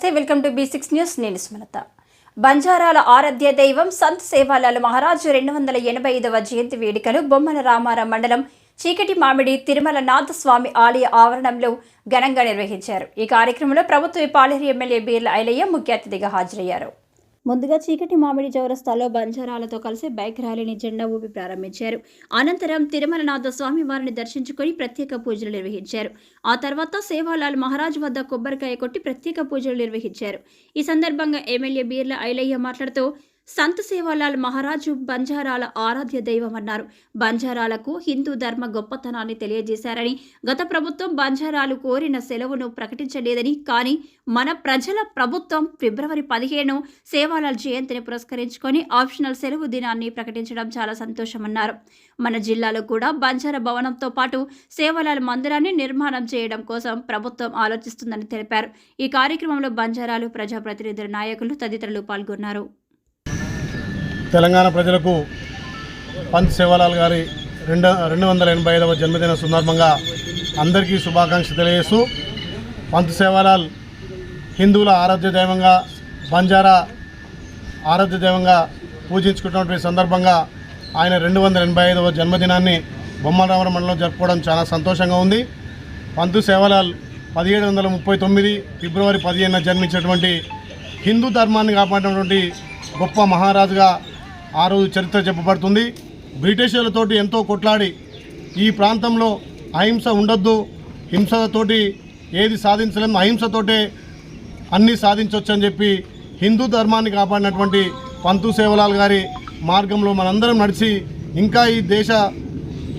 నమస్తే welcome to B six news. నేను స్మలత. బంజారాల ఆరాధ్య దైవం సంత్ సేవాలాల్ మహారాజు రెండు వందల ఎనభై ఐదవ జయంతి వేడుకలు బొమ్మల రామారం మండలం చీకటి మామిడి తిరుమల నాథస్వామి ఆలయ ఆవరణంలో ఘనంగా నిర్వహించారు. ఈ కార్యక్రమంలో ప్రభుత్వ పాలేరు ఎమ్మెల్యే బీర్ల ఐలయ్య ముఖ్య అతిథిగా హాజరయ్యారు. ముందుగా చీకటి మామిడి చౌరస్తాలో బంజారాలతో కలిసి బైక్ ర్యాలీని జెండా ఊపి ప్రారంభించారు. అనంతరం తిరుమలనాథ స్వామి వారిని దర్శించుకొని ప్రత్యేక పూజలు నిర్వహించారు. ఆ తర్వాత సేవాలాల్ మహారాజ్ వద్ద కొబ్బరికాయ కొట్టి ప్రత్యేక పూజలు నిర్వహించారు. ఈ సందర్భంగా ఎమ్మెల్యే బీర్ల ఐలయ్య మాట్లాడుతూ సంత్ సేవాలాల్ మహారాజు బంజారాల ఆరాధ్య దైవమన్నారు. బంజారాలకు హిందూ ధర్మ గొప్పతనాన్ని తెలియజేశారని గత ప్రభుత్వం బంజారాలు కోరిన సెలవును ప్రకటించలేదని కానీ మన ప్రజల ప్రభుత్వం ఫిబ్రవరి పదిహేను సేవాలాల్ జయంతిని పురస్కరించుకొని ఆప్షనల్ సెలవు దినాన్ని ప్రకటించడం చాలా సంతోషమన్నారు. మన జిల్లాలో కూడా బంజారా భవనంతో పాటు సేవాలాల్ మందిరాన్ని నిర్మాణం చేయడం కోసం ప్రభుత్వం ఆలోచిస్తుందని తెలిపారు. ఈ కార్యక్రమంలో బంజారాలు ప్రజాప్రతినిధుల నాయకులు తదితరులు పాల్గొన్నారు. తెలంగాణ ప్రజలకు పంత్ సేవాలాల్ గారి రెండు రెండు వందల ఎనభై ఐదవ జన్మదిన సందర్భంగా అందరికీ శుభాకాంక్షలు తెలియజేస్తూ పంత్ సేవాలాల్ హిందువుల ఆరాధ్య దైవంగా బంజారా ఆరాధ్య దైవంగా పూజించుకున్నటువంటి సందర్భంగా ఆయన రెండు వందల ఎనభై ఐదవ జన్మదినాన్ని బొమ్మరామర మండలం జరుపుకోవడం చాలా సంతోషంగా ఉంది. పంతు సేవలాల్ పదిహేడు వందల ముప్పై తొమ్మిది ఫిబ్రవరి పదిహేనున జన్మించినటువంటి హిందూ ధర్మాన్ని కాపాడినటువంటి గొప్ప మహారాజుగా ఆ రోజు చరిత్ర చెప్పబడుతుంది. బ్రిటిషర్లతోటి ఎంతో కొట్లాడి ఈ ప్రాంతంలో అహింస ఉండొద్దు. హింసతోటి ఏది సాధించలేము అహింసతోటే అన్నీ సాధించవచ్చు అని చెప్పి హిందూ ధర్మాన్ని కాపాడినటువంటి పంతు సేవలాల్ గారి మార్గంలో మనందరం నడిచి ఇంకా ఈ దేశ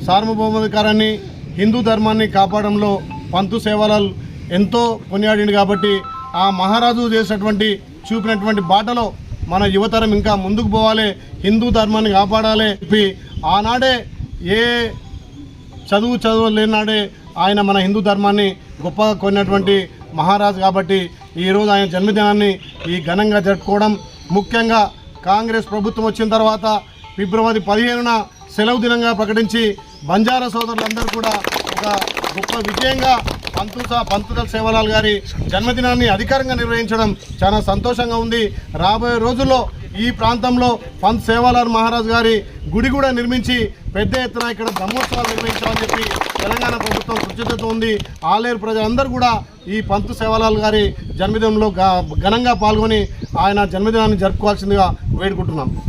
సార్వభౌమాధికారాన్ని హిందూ ధర్మాన్ని కాపాడంలో పంతు సేవలాల్ ఎంతో కొనియాడింది కాబట్టి ఆ మహారాజు చేసినటువంటి చూపినటువంటి బాటలో మన యువతరం ఇంకా ముందుకు పోవాలి హిందూ ధర్మాన్ని కాపాడాలి చెప్పి ఆనాడే ఏ చదువు చదువు లేనాడే ఆయన మన హిందూ ధర్మాన్ని గొప్పగా కొన్నటువంటి మహారాజు కాబట్టి ఈరోజు ఆయన జన్మదినాన్ని ఈ ఘనంగా జరుపుకోవడం ముఖ్యంగా కాంగ్రెస్ ప్రభుత్వం వచ్చిన తర్వాత ఫిబ్రవరి పదిహేనున సెలవు దినంగా ప్రకటించి బంజారా సోదరులందరూ కూడా ఒక గొప్ప విజయంగా పంతుస పంతుల సేవలాల్ గారి జన్మదినాన్ని అధికారంగా నిర్వహించడం చాలా సంతోషంగా ఉంది. రాబోయే రోజుల్లో ఈ ప్రాంతంలో పంత్ సేవాలాల్ మహారాజ్ గారి గుడి కూడా నిర్మించి పెద్ద ఎత్తున ఇక్కడ బ్రహ్మోత్సవాలు నిర్వహించాలని చెప్పి తెలంగాణ ప్రభుత్వం కృతజ్ఞత ఉంది. ఆలేరు ప్రజలందరూ కూడా ఈ పంతు సేవాలాల్ గారి జన్మదినంలో ఘ- ఘనంగా పాల్గొని ఆయన జన్మదినాన్ని జరుపుకోవాల్సిందిగా వేడుకుంటున్నాం.